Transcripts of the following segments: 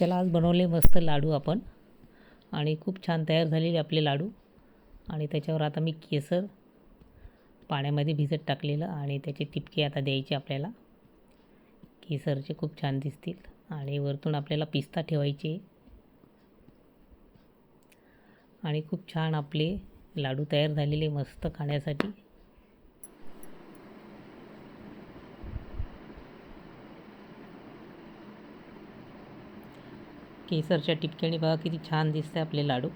चला आज बनवले मस्त लाडू आपण. आणि खूप छान तयार झालेले आपले लाडू. आणि त्याच्यावर आता मी केसर पाण्यामध्ये भिजत टाकलेलं आणि त्याचे तिपके आता द्यायचे आपल्याला. केसरचे खूप छान दिसतील. आणि वरतून आपल्याला पिस्ता ठेवायचे. आणि खूप छान आपले लाडू तयार झालेले मस्त खाण्यासाठी. केसरच्या टिपक्याने बघा किती छान दिसते आपले लाडू.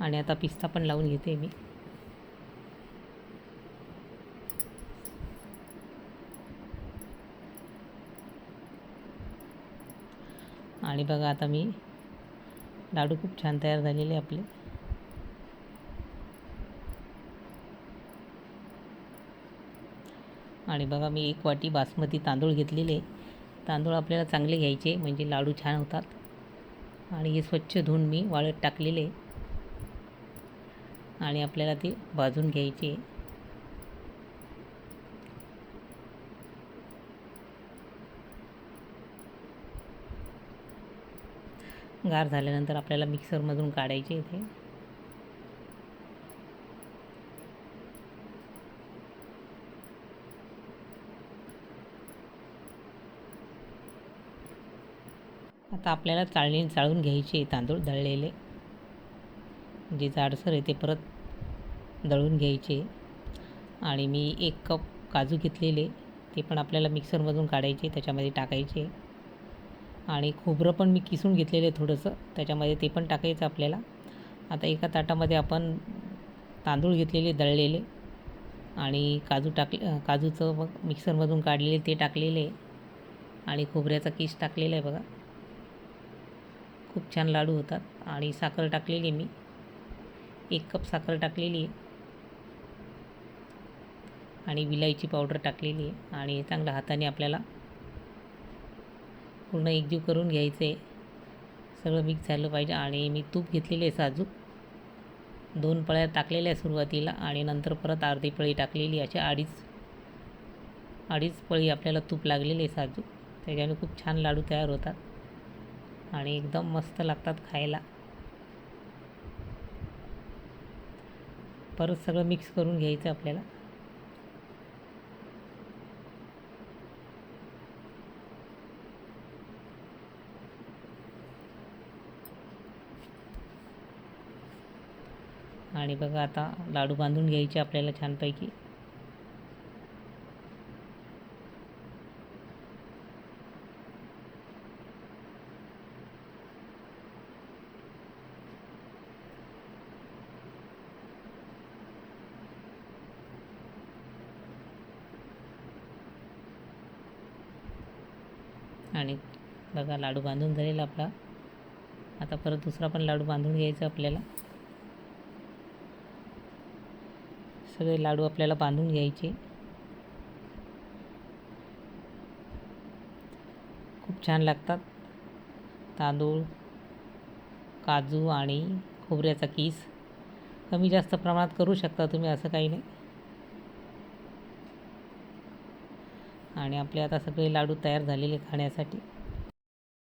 आणि आता पिस्ता पण लावून घेते मी. आणि बघा आता मी लाडू खूप छान तयार झालेले आपले. आणि बघा मी एक वाटी बासमती तांदूळ घेतलेले. तांदूळ आपल्याला चांगले घ्यायचे म्हणजे लाडू छान होतात. आणि हे स्वच्छ धुवून मी वाळत टाकलेले. आणि आपल्याला ते भाजून घ्यायचे. गार झाल्यानंतर आपल्याला मिक्सरमधून काढायचे इथे. आता आपल्याला चाळणी चाळून घ्यायचे तांदूळ दळलेले. जे जाडसर आहे ते परत दळून घ्यायचे. आणि मी एक कप काजू घेतलेले ते पण आपल्याला मिक्सरमधून काढायचे त्याच्यामध्ये टाकायचे. आणि खोबरं पण मी किसून घेतलेले थोडंसं त्याच्यामध्ये ते पण टाकायचं आपल्याला. आता एका ताटामध्ये आपण तांदूळ घेतलेले दळलेले. आणि काजू टाकले काजूचं मग मिक्सरमधून काढलेले ते टाकलेले. आणि खोबऱ्याचा किस टाकलेला आहे बघा. खूप छान लाडू होतात. आणि साखर टाकलेली मी. एक कप साखर टाकलेली आहे. आणि विलायची पावडर टाकलेली आहे. आणि चांगल्या हाताने आपल्याला पूर्ण एकजीव करून घ्यायचं आहे सगळं मिक्स झालं पाहिजे. आणि मी तूप घेतलेले आहे साजूक. दोन पळ्या टाकलेल्या आहे सुरुवातीला. आणि नंतर परत अर्धी पळी टाकलेली अशा अडीच अडीच पळी आपल्याला तूप लागलेली आहे साजूक. त्याच्याने खूप छान लाडू तयार होतात. आणि एकदम मस्त लागतात खायला. परत सगळं मिक्स करून घ्यायचं आपल्याला. आणि बघा आता लाडू बांधून घ्यायचे आपल्याला छानपैकी. आणि बघा लाडू बांधून झालेला आपला. आता परत दुसरा पण लाडू बांधून घ्यायचा आपल्याला. सगळे लाडू आपल्याला बांधून घ्यायचे. खूप छान लागतात. तांदूळ काजू आणि खोबऱ्याचा किस. कमी जास्त प्रमाणात करू शकता तुम्ही असं काही नाही. आणि आपले आता सगळे लाडू तयार झालेले खाण्यासाठी.